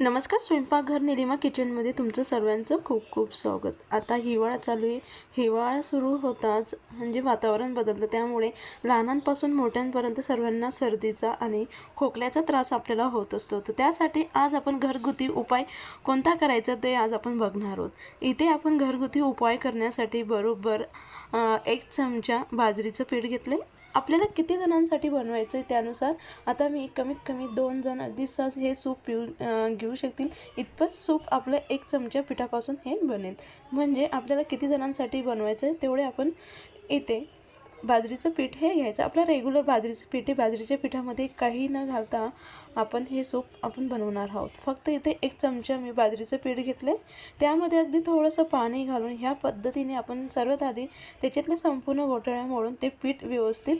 नमस्कार स्वयंपाकघर निलिमा किचनमध्ये तुमचं सर्वांचं खूप खूप स्वागत. आता हिवाळा चालू आहे. हिवाळा सुरू होताच म्हणजे वातावरण बदलतं. त्यामुळे लहानांपासून मोठ्यांपर्यंत सर्वांना सर्दीचा आणि खोकल्याचा त्रास आपल्याला होत असतो. तर त्यासाठी आज आपण घरगुती उपाय कोणता करायचा ते आज आपण बघणार आहोत. इथे आपण घरगुती उपाय करण्यासाठी बरोबर एक चमचा बाजरीचं पीठ घेतले आपल्याला किती जणांसाठी बनवायचं आहे त्यानुसार आता मी कमीत कमी दोन जण अगदी सहज हे सूप पिऊ घेऊ शकतील. इतपत सूप आपलं एक चमचा पिठापासून हे बनेल. म्हणजे आपल्याला किती जणांसाठी बनवायचं आहे तेवढे आपण येते बाजरीचं पीठ हे घ्यायचं. आपलं रेग्युलर बाजरीचं पीठ आहे बाजरीच्या पिठामध्ये काही न घालता आपण हे सूप आपण बनवणार आहोत. फक्त इथे एक चमचा मी बाजरीचं पीठ घेतले त्यामध्ये अगदी थोडंसं पाणी घालून ह्या पद्धतीने आपण सर्वात आधी त्याच्यातल्या संपूर्ण घोटाळ्या मोडून ते पीठ व्यवस्थित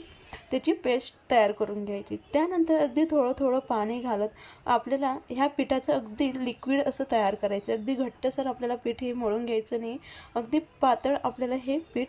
त्याची पेस्ट तयार करून घ्यायची. त्यानंतर अगदी थोडं थोडं पाणी घालत आपल्याला ह्या पिठाचं अगदी लिक्विड असं तयार करायचं. अगदी घट्टसर आपल्याला पीठ हे मळून घ्यायचं नाही. अगदी पातळ आपल्याला हे पीठ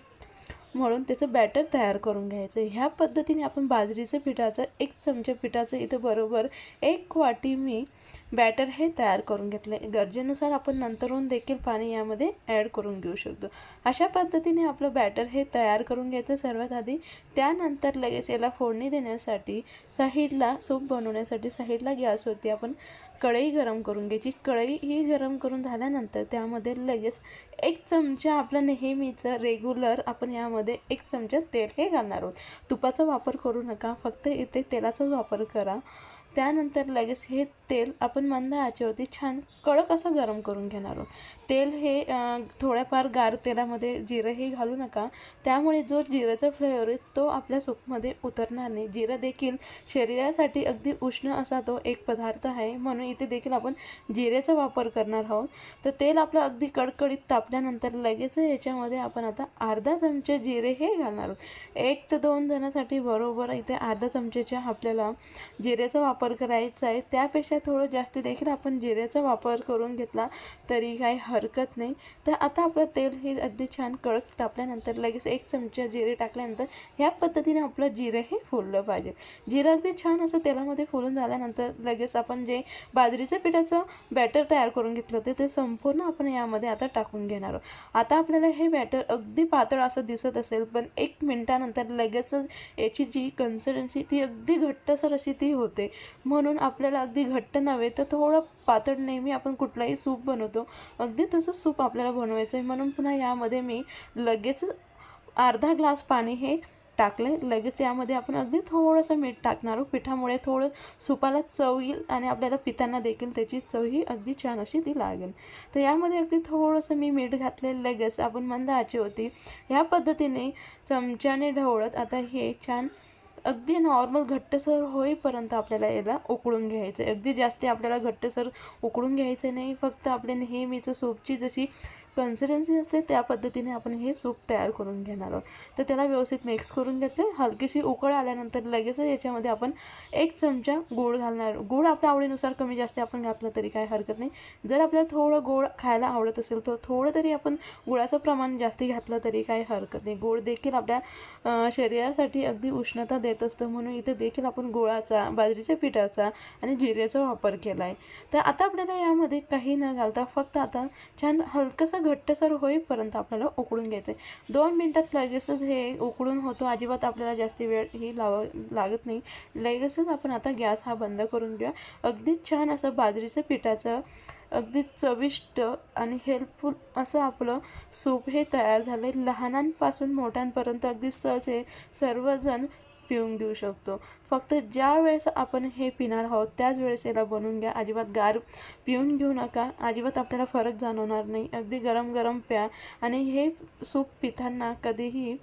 म्हणून त्याचं बॅटर तयार करून घ्यायचं. ह्या पद्धतीने आपण बाजरीचं पिठाचं एक चमचा पिठाचं इथं बरोबर एक वाटी मी बॅटर हे तयार करून घेतलं आहे गरजेनुसार आपण नंतरून देखील पाणी यामध्ये ॲड करून घेऊ शकतो. अशा पद्धतीने आपलं बॅटर हे तयार करून घ्यायचं सर्वात आधी. त्यानंतर लगेच याला फोडणी देण्यासाठी साईडला सूप बनवण्यासाठी साईडला गॅसवरती आपण कढई गरम करून घ्यायची. कढई ही गरम करून झाल्यानंतर त्यामध्ये लगेच एक चमचा आपलं नेहमीचं रेग्युलर आपण यामध्ये एक चमचा तेल हे घालणार आहोत. तुपाचा वापर करू नका. फक्त इथे तेलाचाच वापर करा. त्यानंतर लगेच हे तेल आपण मंद आचेवरती छान कडक असं गरम करून घेणार आहोत. तेल हे थोड्याफार गार तेलामध्ये जिरं हे घालू नका. त्यामुळे जो जिऱ्याचा फ्लेवर आहे तो आपल्या सूपमध्ये उतरणार नाही. जिरं देखील शरीरासाठी अगदी उष्ण असा तो एक पदार्थ आहे. म्हणून इथे देखील आपण जिऱ्याचा वापर करणार आहोत. तर तेल आपलं अगदी कडकडीत तापल्यानंतर लगेच याच्यामध्ये आपण आता अर्धा चमचे जिरे हे घालणार आहोत. एक ते दोन जणांसाठी बरोबर इथे अर्धा चमचेच्या आपल्याला जिऱ्याचा वापर वापर करायचा आहे. त्यापेक्षा थोडं जास्त देखील आपण जिऱ्याचा वापर करून घेतला तरी काही हरकत नाही. तर आता आपलं तेल हे अगदी छान कडक तापल्यानंतर लगेच एक चमचा जिरे टाकल्यानंतर ह्या पद्धतीने आपलं जिरं हे फुललं पाहिजे. जिरं अगदी छान असं तेलामध्ये फुलून झाल्यानंतर लगेच आपण जे बाजरीच्या पिठाचं बॅटर तयार करून घेतलं होतं ते संपूर्ण आपण यामध्ये आता टाकून घेणार आहोत. आता आपल्याला हे बॅटर अगदी पातळ असं दिसत असेल पण एक मिनटानंतर लगेचच याची जी कन्सिस्टन्सी ती अगदी घट्टसर अशी ती होते. म्हणून आपल्याला अगदी घट्ट नव्हे तर थोडं पातळ नेहमी आपण कुठलाही सूप बनवतो. अगदी तसं सूप आपल्याला बनवायचं आहे म्हणून पुन्हा यामध्ये मी लगेच अर्धा ग्लास पाणी हे टाकले लगेच त्यामध्ये आपण अगदी थोडंसं मीठ टाकणार आहोत. पिठामुळे थोडं सुपाला चव येईल आणि आपल्याला पितांना देखील त्याची चव ही अगदी छान अशी ती लागेल. तर यामध्ये अगदी थोडंसं मी मीठ घातलेलं लगेच आपण मंद आची होती ह्या पद्धतीने चमच्याने ढवळत आता हे छान अगदी नॉर्मल घट्टसर होईपर्यंत आपल्याला याला उकळून घ्यायचं. आहे अगदी जास्ती आपल्याला घट्टसर उकळून घ्यायचं नाही. फक्त आपल्या नेहमीचं सूपची जशी कन्सिस्टन्सी असते त्या पद्धतीने आपण हे सूप तयार करून घेणार आहोत. तर त्याला व्यवस्थित मिक्स करून घेते. हलकीशी उकळ आल्यानंतर लगेच याच्यामध्ये आपण एक चमचा गोड घालणार गूळ आपल्या आवडीनुसार कमी जास्त आपण घातलं तरी काय हरकत नाही. जर आपल्याला थोडं गोड खायला आवडत असेल तर थोडं तरी आपण गुळाचं प्रमाण जास्ती घातलं तरी काही हरकत नाही. गोड देखील आपल्या शरीरासाठी अगदी उष्णता देत असतं. म्हणून इथे देखील आपण गुळाचा बाजरीच्या पिठाचा आणि जिऱ्याचा वापर केला आहे तर आता आपल्याला यामध्ये काही न घालता फक्त आता छान हलकंसं घट्टसर होईपर्यंत आपल्याला उकळून घ्यायचं आहे दोन मिनटात लगेचच हे उकळून होतो. अजिबात आपल्याला जास्त वेळ ही लाव लागत नाही. लगेचच आपण आता गॅस हा बंद करून घेऊया. अगदी छान असं बाजरीचं पिठाचं अगदी चविष्ट आणि हेल्पफुल असं आपलं सूप हे तयार झालं आहे लहानांपासून मोठ्यांपर्यंत अगदी सहज हे सर्वजण पिऊन घेऊ शकतो. फक्त ज्या वेळेस आपण हे पिणार आहोत त्याच वेळेस याला बनवून घ्या. अजिबात गार पिऊन घेऊ नका. अजिबात आपल्याला फरक जाणवणार नाही. अगदी गरम गरम प्या. आणि हे सूप पिताना कधीही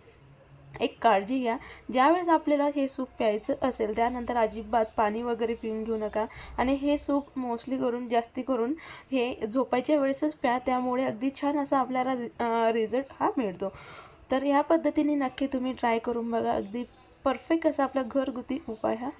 एक काळजी घ्या. ज्यावेळेस आपल्याला हे सूप प्यायचं असेल त्यानंतर अजिबात पाणी वगैरे पिऊन घेऊ नका. आणि हे सूप मोस्टली करून जास्ती करून हे झोपायच्या वेळेसच प्या. त्यामुळे अगदी छान असा आपल्याला रिझल्ट हा मिळतो. तर ह्या पद्धतीने नक्की तुम्ही ट्राय करून बघा. अगदी परफेक्ट असा आपला घरगुती उपाय हा आहे.